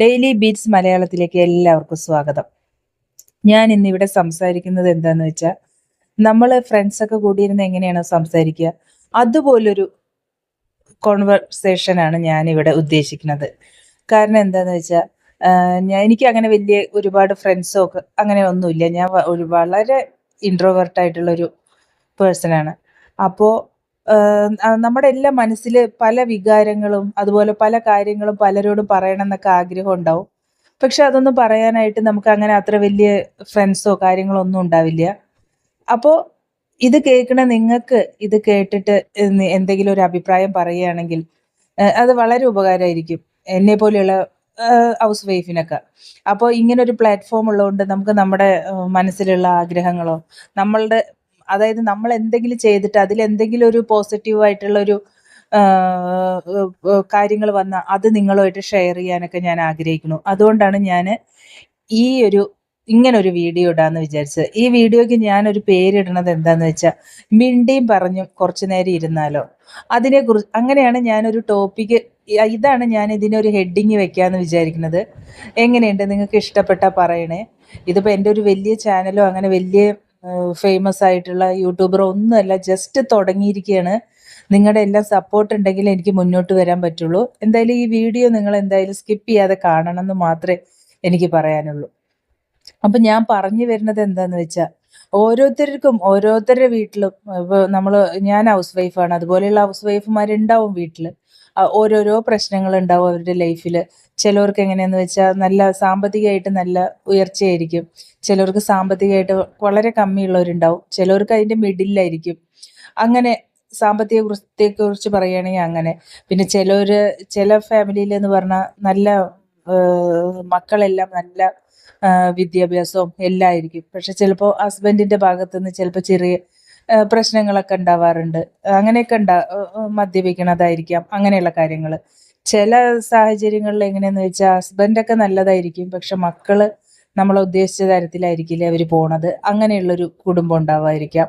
Daily beats മലയാളത്തിലേക്ക് എല്ലാവർക്കും സ്വാഗതം. ഞാൻ ഇന്ന് ഇവിടെ സംസാരിക്കുന്നത് എന്താന്ന് വെച്ചാൽ നമ്മൾ ഫ്രണ്ട്സൊക്കെ കൂടിയിരുന്ന് എങ്ങനെയാണ് സംസാരിക്കുക അതുപോലൊരു കോൺവെർസേഷനാണ് ഞാൻ ഇവിടെ ഉദ്ദേശിക്കുന്നത്. കാരണം എന്താന്ന് വെച്ചാൽ ഞാൻ എനിക്ക് അങ്ങനെ വലിയ ഒരുപാട് ഫ്രണ്ട്സോ ഒക്കെ അങ്ങനെ ഒന്നുമില്ല. ഞാൻ ഒരു വളരെ ഇൻട്രോവേർട്ടായിട്ടുള്ളൊരു പേഴ്സണാണ് അപ്പോൾ നമ്മുടെ എല്ലാ മനസ്സിൽ പല വികാരങ്ങളും അതുപോലെ പല കാര്യങ്ങളും പലരോടും പറയണം എന്നൊക്കെ ആഗ്രഹം ഉണ്ടാവും. പക്ഷെ അതൊന്നും പറയാനായിട്ട് നമുക്ക് അങ്ങനെ അത്ര വലിയ ഫ്രണ്ട്സോ കാര്യങ്ങളോ ഒന്നും ഉണ്ടാവില്ല. അപ്പോൾ ഇത് കേൾക്കണ നിങ്ങൾക്ക് ഇത് കേട്ടിട്ട് എന്തെങ്കിലും ഒരു അഭിപ്രായം പറയുകയാണെങ്കിൽ അത് വളരെ ഉപകാരമായിരിക്കും എന്നെ പോലെയുള്ള ഹൗസ് വൈഫിനൊക്കെ അപ്പോൾ ഇങ്ങനെ ഒരു പ്ലാറ്റ്ഫോം ഉള്ളതുകൊണ്ട് നമുക്ക് നമ്മുടെ മനസ്സിലുള്ള ആഗ്രഹങ്ങളോ നമ്മളുടെ അതായത് നമ്മൾ എന്തെങ്കിലും ചെയ്തിട്ട് അതിൽ എന്തെങ്കിലും ഒരു പോസിറ്റീവ് ആയിട്ടുള്ള ഒരു കാര്യങ്ങൾ വന്ന അത് നിങ്ങളുമായിട്ട് ഷെയർ ചെയ്യാനൊക്കെ ഞാൻ ആഗ്രഹിക്കുന്നു. അതുകൊണ്ടാണ് ഞാൻ ഈ ഒരു ഇങ്ങനെ ഒരു വീഡിയോ ഇടാന്ന് വിചാരിച്ചത്. ഈ വീഡിയോക്ക് ഞാനൊരു പേരിടുന്നത് എന്താന്ന് വെച്ചാൽ മിണ്ടിയും പറഞ്ഞും കുറച്ചു നേരം ഇരുന്നാലോ? അതിനെ കുറിച്ച് അങ്ങനെയാണ് ഞാനൊരു ടോപ്പിക്ക് ഇതാണ് ഞാൻ ഇതിനൊരു ഹെഡിങ് വെക്കാന്ന് വിചാരിക്കുന്നത്. എങ്ങനെയുണ്ട്? നിങ്ങൾക്ക് ഇഷ്ടപ്പെട്ടാൽ പറയണേ. ഇതിപ്പോൾ എന്റെ ഒരു വലിയ ചാനലോ അങ്ങനെ വലിയ ഫേമസ് ആയിട്ടുള്ള യൂട്യൂബർ ഒന്നുമല്ല ജസ്റ്റ് തുടങ്ങിയിരിക്കുകയാണ് നിങ്ങളുടെ എല്ലാം സപ്പോർട്ട് ഉണ്ടെങ്കിൽ എനിക്ക് മുന്നോട്ട് വരാൻ പറ്റുള്ളൂ. എന്തായാലും ഈ വീഡിയോ നിങ്ങൾ എന്തായാലും സ്കിപ്പ് ചെയ്യാതെ കാണണം എന്ന് മാത്രമേ എനിക്ക് പറയാനുള്ളൂ. അപ്പം ഞാൻ പറഞ്ഞു വരുന്നത് എന്താണെന്ന് വെച്ചാൽ ഓരോരുത്തർക്കും ഓരോരുത്തരുടെ വീട്ടിലും ഇപ്പോൾ നമ്മൾ ഞാൻ ഹൗസ് വൈഫാണ് അതുപോലെയുള്ള ഹൗസ് വൈഫുമാരുണ്ടാവും വീട്ടിൽ ഓരോരോ പ്രശ്നങ്ങൾ ഉണ്ടാവും അവരുടെ ലൈഫിൽ ചിലവർക്ക് എങ്ങനെയാന്ന് വെച്ചാൽ നല്ല സാമ്പത്തികമായിട്ട് നല്ല ഉയർച്ചയായിരിക്കും. ചിലവർക്ക് സാമ്പത്തികമായിട്ട് വളരെ കമ്മിയുള്ളവരുണ്ടാവും. ചിലവർക്ക് അതിന്റെ മിഡിലായിരിക്കും അങ്ങനെ സാമ്പത്തിക കുറിച്ച് പറയുകയാണെങ്കിൽ അങ്ങനെ. പിന്നെ ചിലർ ചില ഫാമിലിയിൽ എന്ന് പറഞ്ഞാൽ നല്ല മക്കളെല്ലാം നല്ല വിദ്യാഭ്യാസവും എല്ലാം ആയിരിക്കും. പക്ഷെ ചിലപ്പോൾ ഹസ്ബൻഡിന്റെ ഭാഗത്ത് നിന്ന് ചിലപ്പോൾ ചെറിയ പ്രശ്നങ്ങളൊക്കെ ഉണ്ടാവാറുണ്ട്. അങ്ങനെയൊക്കെ ഉണ്ടാ മദ്യപിക്കണതായിരിക്കാം അങ്ങനെയുള്ള കാര്യങ്ങൾ ചില സാഹചര്യങ്ങളിൽ എങ്ങനെയാന്ന് വെച്ചാൽ ഹസ്ബൻഡൊക്കെ നല്ലതായിരിക്കും പക്ഷെ മക്കൾ നമ്മൾ ഉദ്ദേശിച്ച തരത്തിലായിരിക്കില്ല അവർ പോണത്? അങ്ങനെയുള്ളൊരു കുടുംബം ഉണ്ടാവാതിരിക്കാം.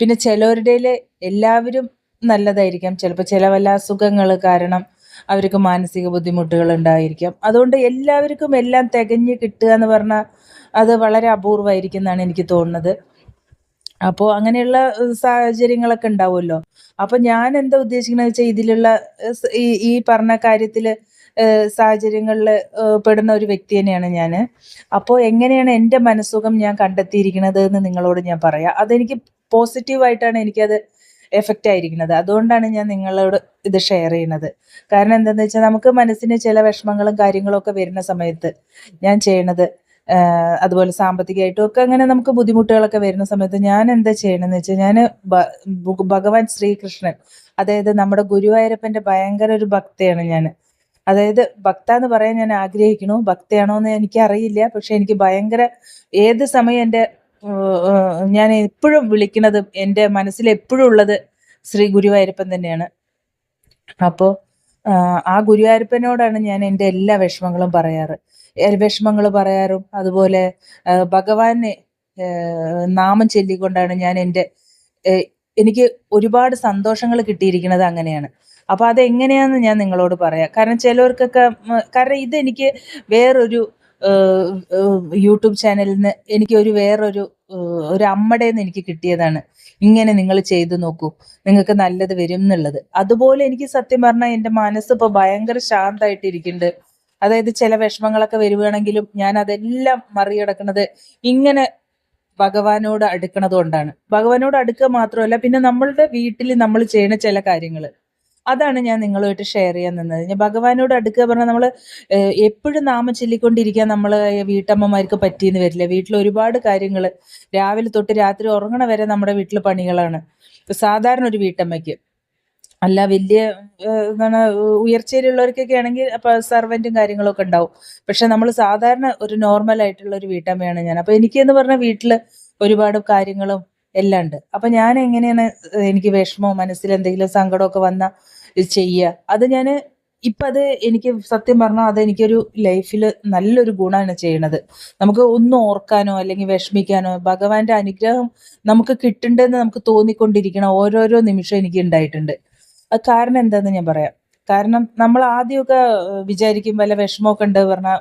പിന്നെ ചിലവരുടെ എല്ലാവരും നല്ലതായിരിക്കാം. ചിലപ്പോൾ ചില വല്ല അസുഖങ്ങൾ കാരണം അവർക്ക് മാനസിക ബുദ്ധിമുട്ടുകൾ ഉണ്ടായിരിക്കാം. അതുകൊണ്ട് എല്ലാവർക്കും എല്ലാം തികഞ്ഞ് കിട്ടുക എന്ന് പറഞ്ഞാൽ അത് വളരെ അപൂർവമായിരിക്കും എന്നാണ് എനിക്ക് തോന്നുന്നത്. അപ്പോൾ അങ്ങനെയുള്ള സാഹചര്യങ്ങളൊക്കെ ഉണ്ടാവുമല്ലോ. അപ്പോൾ ഞാൻ എന്താ ഉദ്ദേശിക്കുന്നത് വെച്ചാൽ ഇതിലുള്ള ഈ ഈ പറഞ്ഞ കാര്യത്തിൽ സാഹചര്യങ്ങളിൽ പെടുന്ന ഒരു വ്യക്തി തന്നെയാണ് ഞാൻ അപ്പോൾ എങ്ങനെയാണ് എന്റെ മനസ്സുഖം ഞാൻ കണ്ടെത്തിയിരിക്കുന്നത് എന്ന് നിങ്ങളോട് ഞാൻ പറയാം. അതെനിക്ക് പോസിറ്റീവായിട്ടാണ് എനിക്കത് എഫക്റ്റ് ആയിരിക്കുന്നത്. അതുകൊണ്ടാണ് ഞാൻ നിങ്ങളോട് ഇത് ഷെയർ ചെയ്യുന്നത്. കാരണം എന്താണെന്ന് വെച്ചാൽ നമുക്ക് മനസ്സിന് ചില വിഷമങ്ങളും കാര്യങ്ങളും ഒക്കെ വരുന്ന സമയത്ത് ഞാൻ ചെയ്യണത് അതുപോലെ സാമ്പത്തികമായിട്ടും ഒക്കെ അങ്ങനെ നമുക്ക് ബുദ്ധിമുട്ടുകളൊക്കെ വരുന്ന സമയത്ത് ഞാൻ എന്താ ചെയ്യണമെന്ന് വെച്ചാൽ ഞാൻ ഭഗവാൻ ശ്രീകൃഷ്ണൻ അതായത് നമ്മുടെ ഗുരുവായൂരപ്പന്റെ ഭയങ്കര ഒരു ഭക്തയാണ് ഞാൻ അതായത് ഭക്ത എന്ന് പറയാൻ ഞാൻ ആഗ്രഹിക്കണു ഭക്തയാണോ എന്ന് എനിക്ക് അറിയില്ല പക്ഷെ എനിക്ക് ഭയങ്കര ഏത് സമയം എന്റെ ഞാൻ എപ്പോഴും വിളിക്കുന്നത് എന്റെ മനസ്സിൽ എപ്പോഴും ഉള്ളത് ശ്രീ ഗുരുവായൂരപ്പൻ തന്നെയാണ്. അപ്പോൾ ആ ഗുരുവായൂരപ്പനോടാണ് ഞാൻ എന്റെ എല്ലാ വിഷമങ്ങളും പറയാറ്. വിഷമങ്ങൾ പറയാറും. അതുപോലെ ഭഗവാനെ നാമം ചൊല്ലിക്കൊണ്ടാണ് ഞാൻ എന്റെ എനിക്ക് ഒരുപാട് സന്തോഷങ്ങൾ കിട്ടിയിരിക്കുന്നത് അങ്ങനെയാണ്. അപ്പോൾ അതെങ്ങനെയാന്ന് ഞാൻ നിങ്ങളോട് പറയാം. കാരണം ചിലവർക്കൊക്കെ കാരണം ഇതെനിക്ക് വേറൊരു യൂട്യൂബ് ചാനലിൽ നിന്ന് എനിക്ക് ഒരു വേറൊരു ഒരു അമ്മയുടെ നിന്ന് എനിക്ക് കിട്ടിയതാണ്. ഇങ്ങനെ നിങ്ങൾ ചെയ്തു നോക്കൂ. നിങ്ങൾക്ക് നല്ലത് വരും എന്നുള്ളത്. അതുപോലെ എനിക്ക് സത്യം പറഞ്ഞാൽ എന്റെ മനസ്സ് ഇപ്പോൾ ഭയങ്കര ശാന്തമായിട്ടിരിക്കുന്നുണ്ട് അതായത് ചില വിഷമങ്ങളൊക്കെ വരുവാണെങ്കിലും ഞാൻ അതെല്ലാം മറികടക്കുന്നത് ഇങ്ങനെ ഭഗവാനോട് അടുക്കണത് കൊണ്ടാണ്. ഭഗവാനോട് അടുക്കുക മാത്രമല്ല പിന്നെ നമ്മളുടെ വീട്ടിൽ നമ്മൾ ചെയ്യുന്ന ചില കാര്യങ്ങൾ അതാണ് ഞാൻ നിങ്ങളുമായിട്ട് ഷെയർ ചെയ്യാൻ നിന്നത്. ഞാൻ ഭഗവാനോട് അടുക്കുക പറഞ്ഞാൽ നമ്മൾ എപ്പോഴും നാമം ചൊല്ലിക്കൊണ്ടിരിക്കാൻ നമ്മൾ വീട്ടമ്മമാർക്ക് പറ്റിയെന്ന് വരില്ല. വീട്ടിൽ ഒരുപാട് കാര്യങ്ങൾ രാവിലെ തൊട്ട് രാത്രി ഉറങ്ങണ വരെ നമ്മുടെ വീട്ടിൽ പണികളാണ്. സാധാരണ ഒരു വീട്ടമ്മയ്ക്ക്. അല്ല വലിയ എന്താണ് ഉയർച്ചയിലുള്ളവർക്കൊക്കെ ആണെങ്കിൽ അപ്പൊ സർവന്റും കാര്യങ്ങളൊക്കെ ഉണ്ടാവും. പക്ഷെ നമ്മൾ സാധാരണ ഒരു നോർമൽ ആയിട്ടുള്ള ഒരു വീട്ടമ്മയാണ് ഞാൻ. അപ്പൊ എനിക്ക് എന്ന് പറഞ്ഞാൽ വീട്ടിൽ ഒരുപാട് കാര്യങ്ങളും എല്ലാം ഉണ്ട്. അപ്പൊ ഞാൻ എങ്ങനെയാണ് എനിക്ക് വിഷമോ മനസ്സിൽ എന്തെങ്കിലും സങ്കടമൊക്കെ വന്നാൽ ഇത് ചെയ്യുക. അത് ഞാൻ ഇപ്പം അത് എനിക്ക് സത്യം പറഞ്ഞാൽ അത് എനിക്കൊരു ലൈഫിൽ നല്ലൊരു ഗുണമാണ് ചെയ്യണത്. നമുക്ക് ഒന്നും ഓർക്കാനോ അല്ലെങ്കിൽ വിഷമിക്കാനോ ഭഗവാന്റെ അനുഗ്രഹം നമുക്ക് കിട്ടണ്ടെന്ന് നമുക്ക് തോന്നിക്കൊണ്ടിരിക്കണം ഓരോരോ നിമിഷം എനിക്ക് ഉണ്ടായിട്ടുണ്ട് അത് കാരണം എന്താണെന്ന് ഞാൻ പറയാം. കാരണം നമ്മൾ ആദ്യമൊക്കെ വിചാരിക്കും വല്ല വിഷമമൊക്കെ ഉണ്ട് പറഞ്ഞാൽ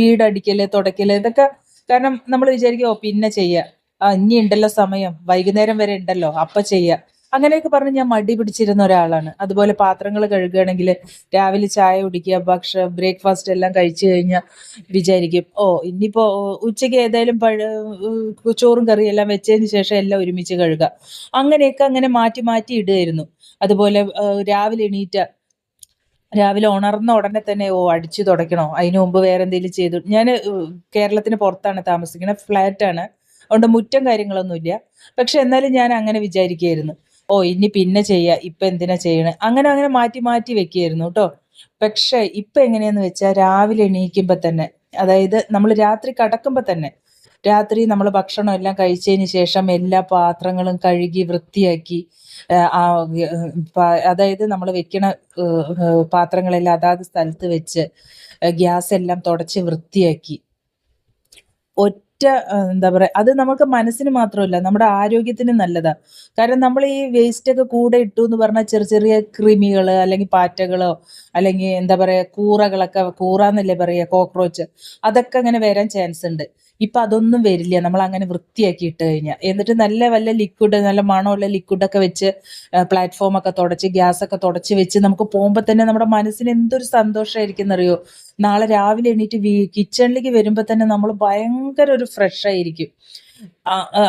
വീടടിക്കൽ തുടയ്ക്കൽ ഇതൊക്കെ കാരണം നമ്മൾ വിചാരിക്കും ഓ പിന്നെ ചെയ്യുക ആ ഇനി ഉണ്ടല്ലോ സമയം. വൈകുന്നേരം വരെ ഉണ്ടല്ലോ അപ്പൊ ചെയ്യാം. അങ്ങനെയൊക്കെ പറഞ്ഞ് ഞാൻ മടി പിടിച്ചിരുന്ന ഒരാളാണ്. അതുപോലെ പാത്രങ്ങൾ കഴുകുകയാണെങ്കിൽ രാവിലെ ചായ കുടിക്കുക ഭക്ഷണം ബ്രേക്ക്ഫാസ്റ്റ് എല്ലാം കഴിച്ചു കഴിഞ്ഞാൽ വിചാരിക്കും ഓ ഇനിയിപ്പോ ഉച്ചയ്ക്ക് ഏതായാലും പഴ ചോറും കറിയും എല്ലാം വെച്ചതിന് ശേഷം എല്ലാം ഒരുമിച്ച് കഴുകുക അങ്ങനെയൊക്കെ അങ്ങനെ മാറ്റി മാറ്റി ഇടുമായിരുന്നു അതുപോലെ രാവിലെ എണീറ്റ രാവിലെ ഉണർന്ന ഉടനെ തന്നെ ഓ അടിച്ചു തുടയ്ക്കണോ? അതിനു മുമ്പ് വേറെ എന്തെങ്കിലും ചെയ്തു ഞാൻ കേരളത്തിന് പുറത്താണ് താമസിക്കുന്നത് ഫ്ലാറ്റാണ്. അതുകൊണ്ട് മുറ്റം കാര്യങ്ങളൊന്നുമില്ല. പക്ഷെ എന്നാലും ഞാൻ അങ്ങനെ വിചാരിക്കുകയായിരുന്നു. ഓ ഇനി പിന്നെ ചെയ്യ ഇപ്പൊ എന്തിനാ ചെയ്യണേ? അങ്ങനെ അങ്ങനെ മാറ്റി മാറ്റി വെക്കുകയായിരുന്നു കേട്ടോ. പക്ഷെ ഇപ്പൊ എങ്ങനെയാന്ന് വെച്ചാൽ രാവിലെ എണീക്കുമ്പോ തന്നെ അതായത് നമ്മൾ രാത്രി കടക്കുമ്പോ തന്നെ രാത്രി നമ്മൾ ഭക്ഷണം എല്ലാം കഴിച്ചതിന് ശേഷം എല്ലാ പാത്രങ്ങളും കഴുകി വൃത്തിയാക്കി അതായത് നമ്മൾ വെക്കണ പാത്രങ്ങളെല്ലാം അതാത് സ്ഥലത്ത് വെച്ച് ഗ്യാസ് എല്ലാം തുടച്ച് വൃത്തിയാക്കി. ഒറ്റ ഏഹ്, എന്താ പറയാ അത് നമുക്ക് മനസ്സിന് മാത്രമല്ല നമ്മുടെ ആരോഗ്യത്തിന് നല്ലതാ. കാരണം നമ്മൾ ഈ വേസ്റ്റ് ഒക്കെ കൂടെ ഇട്ടു എന്ന് പറഞ്ഞാൽ ചെറിയ ചെറിയ കൃമികൾ അല്ലെങ്കിൽ പാറ്റകളോ അല്ലെങ്കിൽ എന്താ പറയുക കൂറകളൊക്കെ കൂറ എന്നല്ലേ പറയാ കോക്രോച്ച് അതൊക്കെ അങ്ങനെ വരാൻ ചാൻസ് ഉണ്ട്. ഇപ്പൊ അതൊന്നും വരില്ല. നമ്മൾ അങ്ങനെ വൃത്തിയാക്കി ഇട്ട് കഴിഞ്ഞാൽ എന്നിട്ട് നല്ല വല്ല ലിക്വിഡ് നല്ല മണമുള്ള ലിക്വിഡൊക്കെ വെച്ച് പ്ലാറ്റ്ഫോം ഒക്കെ തുടച്ച് ഗ്യാസ് ഒക്കെ തുടച്ച് വെച്ച് നമുക്ക് പോകുമ്പോൾ തന്നെ നമ്മുടെ മനസ്സിന് എന്തൊരു സന്തോഷമായിരിക്കും എന്നറിയോ? നാളെ രാവിലെ എണീറ്റ് കിച്ചണിലേക്ക് വരുമ്പോൾ തന്നെ നമ്മൾ ഭയങ്കര ഒരു ഫ്രഷ് ആയിരിക്കും.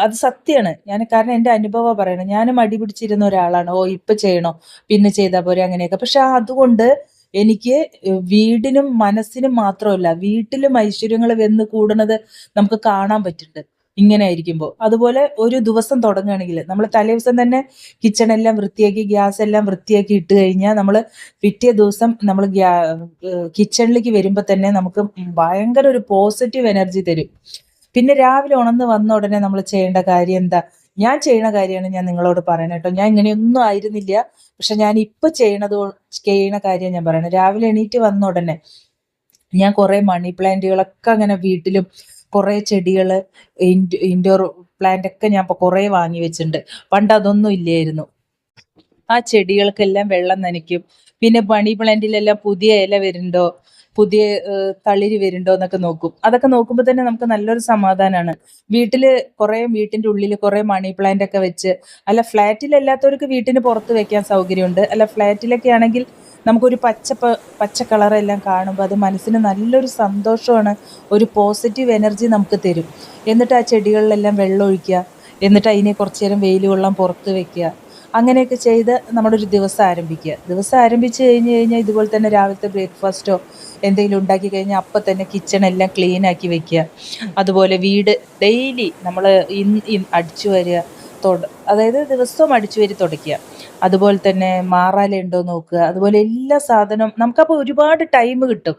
അത് സത്യമാണ് ഞാൻ കാരണം എന്റെ അനുഭവം പറയണം ഞാൻ മടി പിടിച്ചിരുന്ന ഒരാളാണ്. ഓ ഇപ്പൊ ചെയ്യണോ? പിന്നെ ചെയ്താൽ പോരെ അങ്ങനെയൊക്കെ. പക്ഷെ അതുകൊണ്ട് എനിക്ക് വീടിനും മനസ്സിനും മാത്രമല്ല വീട്ടിലും ഐശ്വര്യങ്ങൾ വന്ന് കൂടുന്നത് നമുക്ക് കാണാൻ പറ്റുന്നുണ്ട്. ഇങ്ങനെ ആയിരിക്കുമ്പോൾ. അതുപോലെ ഒരു ദിവസം തുടങ്ങുകയാണെങ്കിൽ നമ്മൾ തലേ ദിവസം തന്നെ കിച്ചൺ എല്ലാം വൃത്തിയാക്കി ഗ്യാസ് എല്ലാം വൃത്തിയാക്കി ഇട്ട് കഴിഞ്ഞാൽ നമ്മൾ പിറ്റേ ദിവസം നമ്മൾ കിച്ചണിലേക്ക് വരുമ്പോൾ തന്നെ നമുക്ക് ഭയങ്കര ഒരു പോസിറ്റീവ് എനർജി തരും. പിന്നെ രാവിലെ ഉണർന്ന് വന്ന ഉടനെ നമ്മൾ ചെയ്യേണ്ട കാര്യം എന്താ? ഞാൻ ചെയ്യുന്ന കാര്യമാണ് ഞാൻ നിങ്ങളോട് പറയണേട്ടോ ഞാൻ ഇങ്ങനെയൊന്നും ആയിരുന്നില്ല. പക്ഷെ ഞാൻ ഇപ്പൊ ചെയ്യണത് ചെയ്യണ കാര്യം ഞാൻ പറയണത് രാവിലെ എണീറ്റ് വന്ന ഉടനെ ഞാൻ കുറെ മണി പ്ലാന്റുകളൊക്കെ അങ്ങനെ വീട്ടിലും കുറെ ചെടികൾ ഇൻഡോർ പ്ലാന്റ് ഒക്കെ ഞാൻ ഇപ്പൊ കുറെ വാങ്ങി വെച്ചിട്ടുണ്ട്. പണ്ട് അതൊന്നും ഇല്ലായിരുന്നു. ആ ചെടികൾക്കെല്ലാം വെള്ളം നനയ്ക്കും. പിന്നെ മണി പ്ലാന്റിലെല്ലാം പുതിയ ഇല വരുന്നുണ്ടോ? പുതിയ തളിരി വരുന്നുണ്ടോ എന്നൊക്കെ നോക്കും. അതൊക്കെ നോക്കുമ്പോൾ തന്നെ നമുക്ക് നല്ലൊരു സമാധാനമാണ് വീട്ടിൽ കുറെ വീട്ടിന്റെ ഉള്ളിൽ കുറെ മണി പ്ലാന്റ് ഒക്കെ വെച്ച് അല്ല ഫ്ലാറ്റിലല്ലാത്തവർക്ക് വീട്ടിന് പുറത്ത് വെക്കാൻ സൗകര്യമുണ്ട്. അല്ല ഫ്ലാറ്റിലൊക്കെ ആണെങ്കിൽ നമുക്കൊരു പച്ച പച്ച കളറെല്ലാം കാണുമ്പോൾ അത് മനസ്സിന് നല്ലൊരു സന്തോഷമാണ്. ഒരു പോസിറ്റീവ് എനർജി നമുക്ക് തരും. എന്നിട്ട് ആ ചെടികളിലെല്ലാം വെള്ളം ഒഴിക്കുക എന്നിട്ട് അതിനെ കുറച്ചു നേരം വെയിൽ കൊള്ളാൻ പുറത്ത് വെക്കുക. അങ്ങനെയൊക്കെ ചെയ്ത് നമ്മുടെ ഒരു ദിവസം ആരംഭിക്കുക. ദിവസം ആരംഭിച്ച് കഴിഞ്ഞ് കഴിഞ്ഞാൽ ഇതുപോലെ തന്നെ രാവിലത്തെ ബ്രേക്ക്ഫാസ്റ്റോ എന്തെങ്കിലും ഉണ്ടാക്കി കഴിഞ്ഞാൽ അപ്പം തന്നെ കിച്ചൺ എല്ലാം ക്ലീൻ ആക്കി വെക്കുക. അതുപോലെ വീട് ഡെയിലി നമ്മൾ ഇൻ അടിച്ചു വരിക തുട അതായത് ദിവസവും അടിച്ചു വരി തുടയ്ക്കുക. അതുപോലെ തന്നെ മാറാലുണ്ടോ നോക്കുക. അതുപോലെ എല്ലാ സാധനവും നമുക്കപ്പോൾ ഒരുപാട് ടൈം കിട്ടും.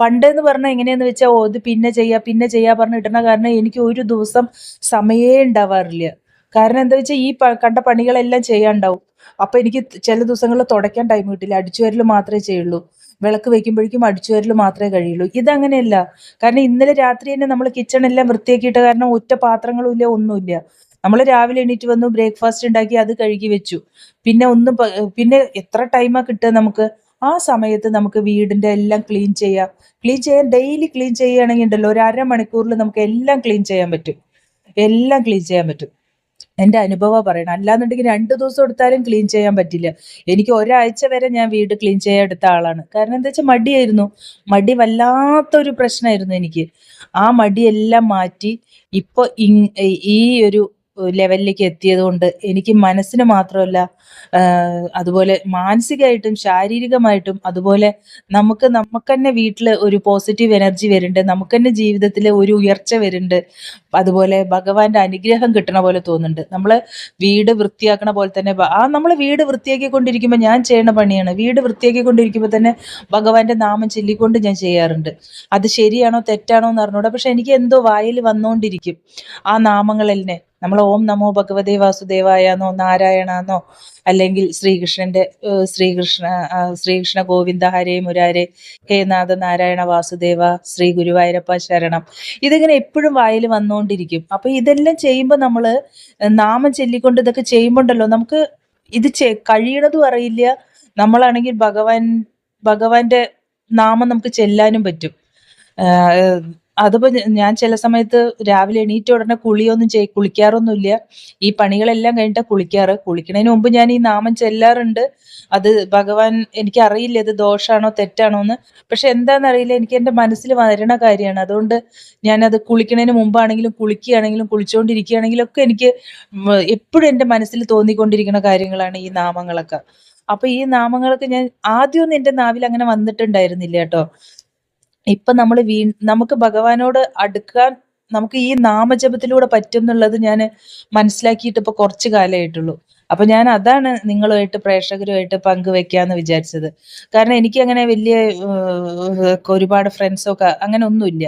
പണ്ടെന്ന് പറഞ്ഞാൽ എങ്ങനെയെന്ന് വെച്ചാൽ ഓ ഇത് പിന്നെ ചെയ്യുക പിന്നെ ചെയ്യുക പറഞ്ഞ് ഇടണ കാരണം എനിക്ക് ഒരു ദിവസം സമയേ ഉണ്ടാവാറില്ല. കാരണം എന്താ വെച്ചാൽ ഈ കണ്ട പണികളെല്ലാം ചെയ്യാണ്ടാവും അപ്പൊ എനിക്ക് ചില ദിവസങ്ങളിൽ തുടയ്ക്കാൻ ടൈം കിട്ടില്ല. അടിച്ചുവരൽ മാത്രമേ ചെയ്യുള്ളൂ. വിളക്ക് വെക്കുമ്പോഴേക്കും അടിച്ചുവരൽ മാത്രമേ കഴിയുള്ളൂ. ഇതങ്ങനെയല്ല. കാരണം ഇന്നലെ രാത്രി തന്നെ നമ്മൾ കിച്ചൺ എല്ലാം വൃത്തിയാക്കിയിട്ട് കാരണം ഒറ്റ പാത്രങ്ങളും ഇല്ല ഒന്നുമില്ല. നമ്മൾ രാവിലെ എണീറ്റ് വന്നു ബ്രേക്ക്ഫാസ്റ്റ് ഉണ്ടാക്കി അത് കഴുകി വെച്ചു. പിന്നെ ഒന്നും പിന്നെ എത്ര ടൈമാ കിട്ടുക നമുക്ക്? ആ സമയത്ത് നമുക്ക് വീടിന്റെ എല്ലാം ക്ലീൻ ചെയ്യാം. ക്ലീൻ ചെയ്യാൻ ഡെയിലി ക്ലീൻ ചെയ്യുകയാണെങ്കിൽ ഉണ്ടല്ലോ ഒരു അരമണിക്കൂറിൽ നമുക്ക് എല്ലാം ക്ലീൻ ചെയ്യാൻ പറ്റും. എല്ലാം ക്ലീൻ ചെയ്യാൻ പറ്റും. എന്റെ അനുഭവം പറയണം. അല്ലാന്നുണ്ടെങ്കിൽ രണ്ട് ദിവസം എടുത്താലും ക്ലീൻ ചെയ്യാൻ പറ്റില്ല. എനിക്ക് ഒരാഴ്ച വരെ ഞാൻ വീട് ക്ലീൻ ചെയ്യാൻ എടുത്ത ആളാണ്. കാരണം എന്താ വെച്ചാൽ മടിയായിരുന്നു. മടി വല്ലാത്തൊരു പ്രശ്നമായിരുന്നു എനിക്ക്. ആ മടിയെല്ലാം മാറ്റി ഇപ്പോൾ ഈ ഒരു ലെവലിലേക്ക് എത്തിയത് കൊണ്ട് എനിക്ക് മനസ്സിന് മാത്രമല്ല അതുപോലെ മാനസികമായിട്ടും ശാരീരികമായിട്ടും അതുപോലെ നമുക്ക് നമുക്ക് തന്നെ വീട്ടിൽ ഒരു പോസിറ്റീവ് എനർജി വരുന്നുണ്ട് നമുക്ക് തന്നെ ജീവിതത്തിൽ ഒരു ഉയർച്ച വരുന്നുണ്ട്. അതുപോലെ ഭഗവാന്റെ അനുഗ്രഹം കിട്ടണ പോലെ തോന്നുന്നുണ്ട്. നമ്മൾ വീട് വൃത്തിയാക്കണ പോലെ തന്നെ ആ നമ്മൾ വീട് വൃത്തിയാക്കിക്കൊണ്ടിരിക്കുമ്പോൾ ഞാൻ ചെയ്യണ പണിയാണ്. വീട് വൃത്തിയാക്കിക്കൊണ്ടിരിക്കുമ്പോൾ തന്നെ ഭഗവാന്റെ നാമം ചൊല്ലിക്കൊണ്ട് ഞാൻ ചെയ്യാറുണ്ട്. അത് ശരിയാണോ തെറ്റാണോ എന്ന് അറിഞ്ഞൂടാ. പക്ഷെ എനിക്ക് എന്തോ വായിൽ വന്നുകൊണ്ടിരിക്കും ആ നാമങ്ങളെന്നെ. നമ്മൾ ഓം നമോ ഭഗവതേ വാസുദേവായ എന്നോ നാരായണ അല്ലെങ്കിൽ ശ്രീകൃഷ്ണന്റെ ശ്രീകൃഷ്ണ ശ്രീകൃഷ്ണ ഗോവിന്ദ ഹരേ മുരാരെ ഹേ നാഥ നാരായണ വാസുദേവ ശ്രീ ഗുരുവായൂരപ്പ ശരണം. ഇതിങ്ങനെ എപ്പോഴും വായിൽ വന്നുകൊണ്ടിരിക്കും അപ്പൊ ഇതെല്ലാം ചെയ്യുമ്പോൾ നമ്മൾ നാമം ചൊല്ലിക്കൊണ്ട് ഇതൊക്കെ ചെയ്യുമ്പോണ്ടല്ലോ നമുക്ക് ഇത് കഴിയണതും അറിയില്ല. നമ്മളാണെങ്കിൽ ഭഗവാൻ ഭഗവാന്റെ നാമം നമുക്ക് ചെല്ലാനും പറ്റും. അതിപ്പോൾ ഞാൻ ചില സമയത്ത് രാവിലെ എണീറ്റ ഉടനെ കുളിയൊന്നും ചെയ് കുളിക്കാറൊന്നുമില്ല ഈ പണികളെല്ലാം കഴിഞ്ഞിട്ട് കുളിക്കാറ്. കുളിക്കണതിന് മുമ്പ് ഞാൻ ഈ നാമം ചെല്ലാറുണ്ട്. അത് ഭഗവാൻ എനിക്ക് അറിയില്ല ഇത് ദോഷാണോ തെറ്റാണോ എന്ന് പക്ഷെ എന്താണെന്നറിയില്ല എനിക്ക് എന്റെ മനസ്സിൽ വരണ കാര്യമാണ് അതുകൊണ്ട് ഞാനത് കുളിക്കണതിന് മുമ്പാണെങ്കിലും കുളിക്കുകയാണെങ്കിലും കുളിച്ചുകൊണ്ടിരിക്കുകയാണെങ്കിലും ഒക്കെ എനിക്ക് എപ്പോഴും എന്റെ മനസ്സിൽ തോന്നിക്കൊണ്ടിരിക്കുന്ന കാര്യങ്ങളാണ് ഈ നാമങ്ങളൊക്കെ. അപ്പൊ ഈ നാമങ്ങളൊക്കെ ഞാൻ ആദ്യമൊന്നും എന്റെ നാവിൽ അങ്ങനെ വന്നിട്ടുണ്ടായിരുന്നില്ല കേട്ടോ. ഇപ്പൊ നമ്മൾ വീ നമുക്ക് ഭഗവാനോട് അടുക്കാൻ നമുക്ക് ഈ നാമജപത്തിലൂടെ പറ്റും എന്നുള്ളത് ഞാൻ മനസ്സിലാക്കിയിട്ട് ഇപ്പൊ കുറച്ച് കാലമായിട്ടുള്ളൂ. അപ്പൊ ഞാൻ അതാണ് നിങ്ങളുമായിട്ട് പ്രേക്ഷകരുമായിട്ട് പങ്കുവെക്കാന്ന് വിചാരിച്ചത്. കാരണം എനിക്ക് അങ്ങനെ വലിയ ഒരുപാട് ഫ്രണ്ട്സൊക്കെ അങ്ങനെ ഒന്നുമില്ല.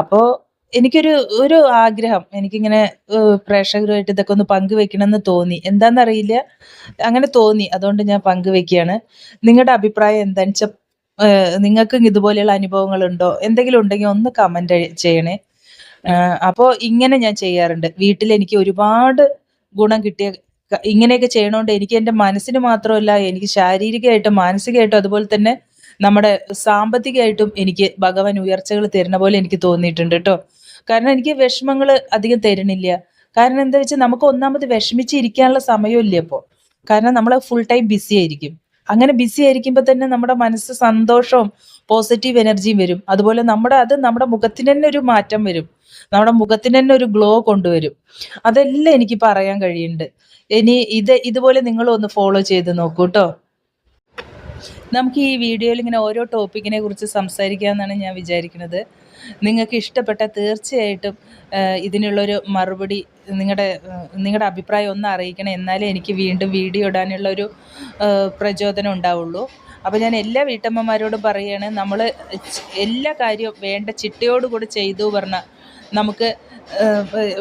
അപ്പോ എനിക്കൊരു ഒരു ആഗ്രഹം എനിക്കിങ്ങനെ പ്രേക്ഷകരുമായിട്ട് ഇതൊക്കെ ഒന്ന് പങ്കുവെക്കണം എന്ന് തോന്നി. എന്താണെന്നറിയില്ല അങ്ങനെ തോന്നി. അതുകൊണ്ട് ഞാൻ പങ്കുവെക്കുകയാണ് നിങ്ങളുടെ അഭിപ്രായം എന്താണെന്ന് വെച്ചാൽ നിങ്ങൾക്കും ഇതുപോലെയുള്ള അനുഭവങ്ങൾ ഉണ്ടോ എന്തെങ്കിലും ഉണ്ടെങ്കിൽ ഒന്ന് കമന്റ് ചെയ്യണേ. അപ്പോ ഇങ്ങനെ ഞാൻ ചെയ്യാറുണ്ട്. വീട്ടിൽ എനിക്ക് ഒരുപാട് ഗുണം കിട്ടിയ ഇങ്ങനെയൊക്കെ ചെയ്യണോണ്ട് എനിക്ക് എന്റെ മനസ്സിന് മാത്രമല്ല എനിക്ക് ശാരീരികമായിട്ടും മാനസികമായിട്ടും അതുപോലെ തന്നെ നമ്മുടെ സാമ്പത്തികമായിട്ടും എനിക്ക് ഭഗവാൻ ഉയർച്ചകൾ തരുന്ന പോലെ എനിക്ക് തോന്നിയിട്ടുണ്ട് കേട്ടോ. കാരണം എനിക്ക് വിഷമങ്ങൾ അധികം തരുന്നില്ല. കാരണം എന്താ വെച്ചാൽ നമുക്ക് ഒന്നാമത് വിഷമിച്ചിരിക്കാനുള്ള സമയമില്ല ഇപ്പോൾ. കാരണം നമ്മൾ ഫുൾ ടൈം ബിസി ആയിരിക്കും. അങ്ങനെ ബിസി ആയിരിക്കുമ്പോൾ തന്നെ നമ്മുടെ മനസ്സ് സന്തോഷവും പോസിറ്റീവ് എനർജിയും വരും. അതുപോലെ നമ്മുടെ അത് നമ്മുടെ മുഖത്തിന് തന്നെ ഒരു മാറ്റം വരും. നമ്മുടെ മുഖത്തിന് തന്നെ ഒരു ഗ്ലോ കൊണ്ടുവരും. അതെല്ലാം എനിക്ക് പറയാൻ കഴിയുന്നുണ്ട്. ഇനി ഇത് ഇതുപോലെ നിങ്ങളും ഒന്ന് ഫോളോ ചെയ്ത് നോക്കൂ കേട്ടോ നമുക്ക് ഈ വീഡിയോയിൽ ഇങ്ങനെ ഓരോ ടോപ്പിക്കിനെ കുറിച്ച് സംസാരിക്കാമെന്നാണ് ഞാൻ വിചാരിക്കുന്നത്. നിങ്ങൾക്ക് ഇഷ്ടപ്പെട്ട തീർച്ചയായിട്ടും ഇതിനുള്ളൊരു മറുപടി നിങ്ങളുടെ നിങ്ങളുടെ അഭിപ്രായം ഒന്ന് അറിയിക്കണം. എന്നാലേ എനിക്ക് വീണ്ടും വീഡിയോ ഇടാനുള്ള ഒരു പ്രചോദനം ഉണ്ടാവുള്ളൂ. അപ്പോൾ ഞാൻ എല്ലാ വീട്ടമ്മമാരോടും പറയുകയാണ് നമ്മൾ എല്ലാ കാര്യവും വേണ്ട ചിട്ടയോടുകൂടി ചെയ്തു പറഞ്ഞാൽ നമുക്ക്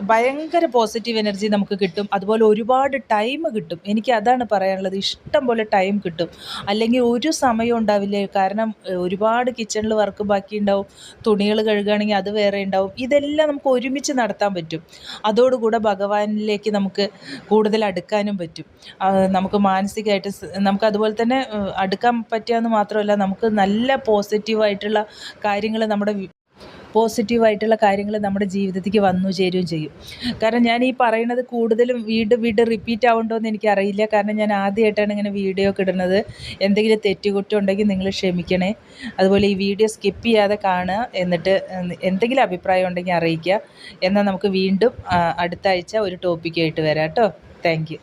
ഭയങ്കര പോസിറ്റീവ് എനർജി നമുക്ക് കിട്ടും. അതുപോലെ ഒരുപാട് ടൈം കിട്ടും. എനിക്ക് അതാണ് പറയാനുള്ളത്. ഇഷ്ടം പോലെ ടൈം കിട്ടും. അല്ലെങ്കിൽ ഒരു സമയം ഉണ്ടാവില്ല? കാരണം ഒരുപാട് കിച്ചണിൽ വർക്ക് ബാക്കി ഉണ്ടാവും. തുണികൾ കഴുകുകയാണെങ്കിൽ അത് വേറെ ഉണ്ടാവും. ഇതെല്ലാം നമുക്ക് ഒരുമിച്ച് നടത്താൻ പറ്റും. അതോടുകൂടെ ഭഗവാനിലേക്ക് നമുക്ക് കൂടുതൽ അടുക്കാനും പറ്റും. നമുക്ക് മാനസികമായിട്ട് നമുക്ക് അതുപോലെ തന്നെ അടുക്കാൻ പറ്റുക എന്ന് മാത്രമല്ല നമുക്ക് നല്ല പോസിറ്റീവായിട്ടുള്ള കാര്യങ്ങൾ നമ്മുടെ പോസിറ്റീവായിട്ടുള്ള കാര്യങ്ങൾ നമ്മുടെ ജീവിതത്തിലേക്ക് വന്നു ചേരുകയും ചെയ്യും. കാരണം ഞാൻ ഈ പറയുന്നത് കൂടുതലും വീണ്ടും വീണ്ടും റിപ്പീറ്റ് ആവുന്നുണ്ടോ എന്ന് എനിക്കറിയില്ല. കാരണം ഞാൻ ആദ്യമായിട്ടാണ് ഇങ്ങനെ വീഡിയോ ഒക്കെ ഇടുന്നത്. എന്തെങ്കിലും തെറ്റുകുറ്റം ഉണ്ടെങ്കിൽ നിങ്ങൾ ക്ഷമിക്കണേ. അതുപോലെ ഈ വീഡിയോ സ്കിപ്പ് ചെയ്യാതെ കാണുക എന്നിട്ട് എന്തെങ്കിലും അഭിപ്രായം ഉണ്ടെങ്കിൽ അറിയിക്കുക. എന്നാൽ നമുക്ക് വീണ്ടും അടുത്ത ആഴ്ച ഒരു ടോപ്പിക്കായിട്ട് വരാം കേട്ടോ. താങ്ക്